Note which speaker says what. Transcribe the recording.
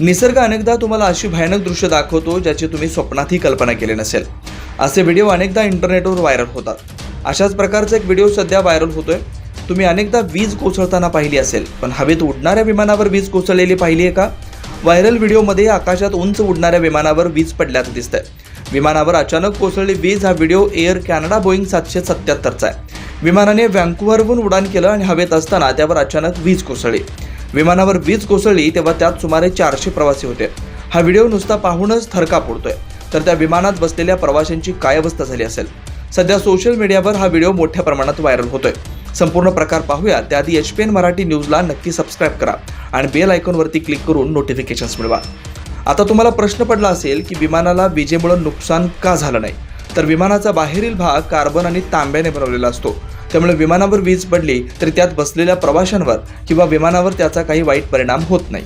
Speaker 1: निसर्ग अनेकदा तुम्हाला अशी भयानक दृश्य दाखवतो ज्याची तुम्ही स्वप्नातही कल्पना केली नसेल. असे व्हिडिओ अनेकदा इंटरनेटवर व्हायरल होतात. अशाच प्रकारचा एक व्हिडिओ सध्या व्हायरल होतोय. तुम्ही अनेकदा वीज कोसळताना पाहिली असेल पण हवेत उडणाऱ्या विमानावर वीज कोसळलेली पाहिली आहे का? व्हायरल व्हिडिओमध्ये आकाशात उंच उडणाऱ्या विमानावर वीज पडल्याचं दिसतंय. विमानावर अचानक कोसळली वीज हा व्हिडिओ एअर कॅनडा बोईंग सातशे सत्याहत्तरचा आहे. विमानाने व्हँकुव्हरहून उडान केलं आणि हवेत असताना त्यावर अचानक वीज कोसळली. विमानावर वीज कोसळली तेव्हा त्यात सुमारे चारशे प्रवासी होते. हा व्हिडिओ नुसता पाहूनच थरका फोडतोय तर त्या विमानात बसलेल्या प्रवाशांची काय अवस्था झाली असेल? सध्या सोशल मीडियावर हा व्हिडिओ मोठ्या प्रमाणात व्हायरल होतोय. संपूर्ण प्रकार पाहूया. त्याआधी एच पी एन मराठी न्यूजला नक्की सबस्क्राईब करा आणि बेल आयकॉनवरती क्लिक करून नोटिफिकेशन्स मिळवा. आता तुम्हाला प्रश्न पडला असेल की विमानाला विजेमुळे नुकसान का झालं नाही? तर विमानाचा बाहेरील भाग कार्बन आणि तांब्याने बनवलेला असतो. त्यामुळे विमानावर वीज पडली तरी त्यात बसलेल्या प्रवाशांवर किंवा विमानावर त्याचा काही वाईट परिणाम होत नाही.